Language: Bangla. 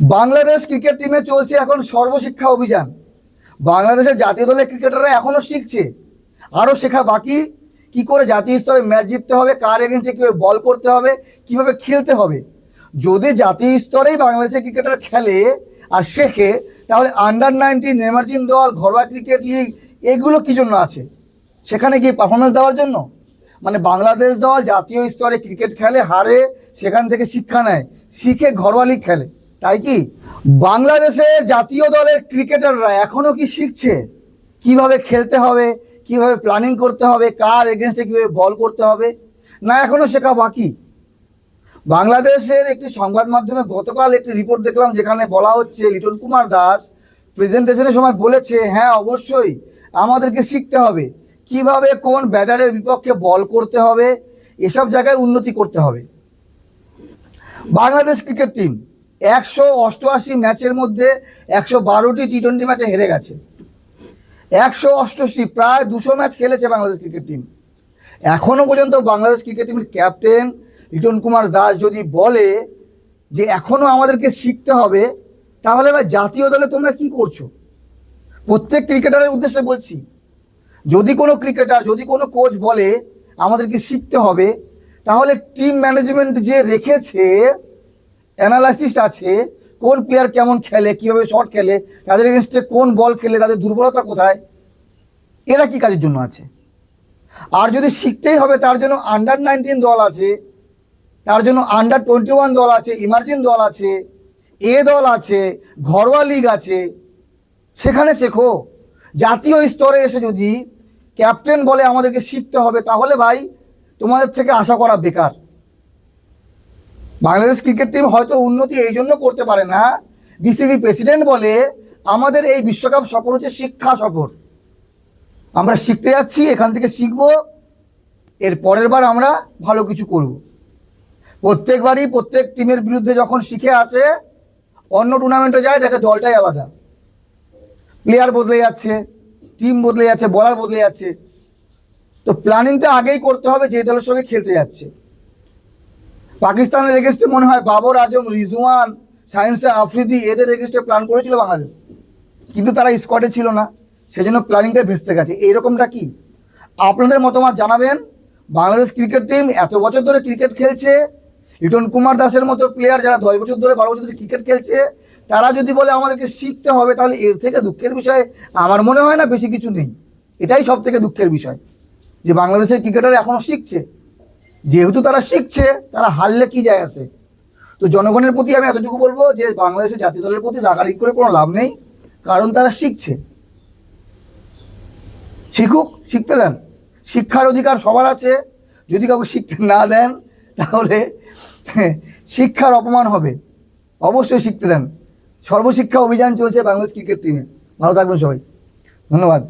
বাংলাদেশ ক্রিকেট টিমে চলছে এখন সর্বশিক্ষা অভিযান। বাংলাদেশের জাতীয় দলের ক্রিকেটাররা এখনও শিখছে। আরও শেখা বাকি। কি করে জাতীয় স্তরে ম্যাচ জিততে হবে, কার এগেন্সে কীভাবে বল করতে হবে, কীভাবে খেলতে হবে। যদি জাতীয় স্তরেই বাংলাদেশের ক্রিকেটার খেলে আর শেখে, তাহলে আন্ডার নাইনটিন এমার্জিং দল, ঘরোয়া ক্রিকেট লিগ এগুলো কী জন্য আছে? সেখানে গিয়ে পারফরমেন্স দেওয়ার জন্য? মানে বাংলাদেশ দল জাতীয় স্তরে ক্রিকেট খেলে, হারে সেখান থেকে শিক্ষা নেয়। শিখে ঘরোয়া লিগ খেলে। তাই কি? বাংলাদেশের জাতীয় দলের ক্রিকেটাররা এখনও কি শিখছে? কীভাবে খেলতে হবে? কীভাবে প্ল্যানিং করতে হবে? কার এগেনস্টে কীভাবে বল করতে হবে? না এখনও শেখা বাকি? বাংলাদেশের একটি সংবাদ মাধ্যমে গতকাল একটি রিপোর্ট দেখলাম যেখানে বলা হচ্ছে, লিটন কুমার দাস প্রেজেন্টেশনের সময় বলেছে হ্যাঁ অবশ্যই আমাদেরকে শিখতে হবে। কীভাবে কোন ব্যাটারের বিপক্ষে বল করতে হবে? এসব জায়গায় উন্নতি করতে হবে। বাংলাদেশ ক্রিকেট টিম একশো অষ্টআশি ম্যাচের মধ্যে একশো বারোটি টি টোয়েন্টি ম্যাচে হেরে গেছে। একশো অষ্টআশি, প্রায় দুশো ম্যাচ খেলেছে বাংলাদেশ ক্রিকেট টিম। এখনও পর্যন্ত বাংলাদেশ ক্রিকেট টিমের ক্যাপ্টেন লিটন কুমার দাস যদি বলে যে এখনও আমাদেরকে শিখতে হবে, তাহলে এবার জাতীয় দলে তোমরা কি করছ? প্রত্যেক ক্রিকেটারের উদ্দেশ্যে বলছি, যদি কোনো ক্রিকেটার, যদি কোনো কোচ বলে আমাদেরকে শিখতে হবে, তাহলে টিম ম্যানেজমেন্ট যে রেখেছে অ্যানালাইসিস্ট আছে, কোন প্লেয়ার কেমন খেলে, কীভাবে শট খেলে, তাদের এগেনস্টে কোন বল খেলে, তাদের দুর্বলতা কোথায়, এরা কি কাজের জন্য আছে? আর যদি শিখতেই হবে, তার জন্য আন্ডার নাইনটিন দল আছে, তার জন্য আন্ডার টোয়েন্টি ওয়ান দল আছে ইমার্জিং দল আছে, এ দল আছে, ঘরোয়া লিগ আছে, সেখানে শেখো। জাতীয় স্তরে এসে যদি ক্যাপ্টেন বলে আমাদেরকে শিখতে হবে, তাহলে ভাই তোমাদের থেকে আশা করা বেকার। বাংলাদেশ ক্রিকেট টিম হয়তো উন্নতি এই জন্য করতে পারে না। বিসিবি প্রেসিডেন্ট বলে, আমাদের এই বিশ্বকাপ সফর হচ্ছে শিক্ষা সফর। আমরা শিখতে যাচ্ছি, এখান থেকে শিখব, এর পরের বার আমরা ভালো কিছু করব। প্রত্যেকবারই প্রত্যেক টিমের বিরুদ্ধে যখন শিখে আসে, অন্য টুর্নামেন্টে যায়, দেখে দলটাই আলাদা। প্লেয়ার বদলে যাচ্ছে, টিম বদলে যাচ্ছে, বলার বদলে যাচ্ছে। তো প্ল্যানিংটা আগেই করতে হবে, যে দলের সঙ্গে খেলতে যাচ্ছে। পাকিস্তানের এগেনস্টে মনে হয় বাবর আজম, রিজওয়ান, সায়েন্সে আফ্রিদি, এদের এগেনস্টে প্ল্যান করেছিল বাংলাদেশ। কিন্তু তারা স্কোয়াডে ছিল না। সেজন্য প্ল্যানিংটা ভেস্তে গেছে। এইরকমটা কি? আপনাদের মতামত জানাবেন। বাংলাদেশ ক্রিকেট টিম এত বছর ধরে ক্রিকেট খেলছে। লিটন কুমার দাসের মতো প্লেয়ার যারা দশ বছর ধরে, বারো বছর ধরে ক্রিকেট খেলছে, তারা যদি বলে আমাদেরকে শিখতে হবে, তাহলে এর থেকে দুঃখের বিষয়, আমার মনে হয় না বেশি কিছু নেই। এটাই সব থেকে দুঃখের বিষয়, যে বাংলাদেশের ক্রিকেটার এখনও শিখছে। যেহেতু তারা শিখছে, তারা হারলে কি যায় আসে তো জনগণের প্রতি আমি এতটুকু বলব যে বাংলাদেশের জাতীয় দলের প্রতি রাগারাগি করে কোনো লাভ নেই, কারণ তারা শিখছে। শিখুক, শিখতে দেন। শিক্ষার অধিকার সবার আছে। যদি কাউকে শিখতে না দেন, তাহলে শিক্ষার অপমান হবে। অবশ্যই শিখতে দেন। সর্বশিক্ষা অভিযান চলছে বাংলাদেশ ক্রিকেট টিমে। ভালো থাকবেন সবাই। ধন্যবাদ।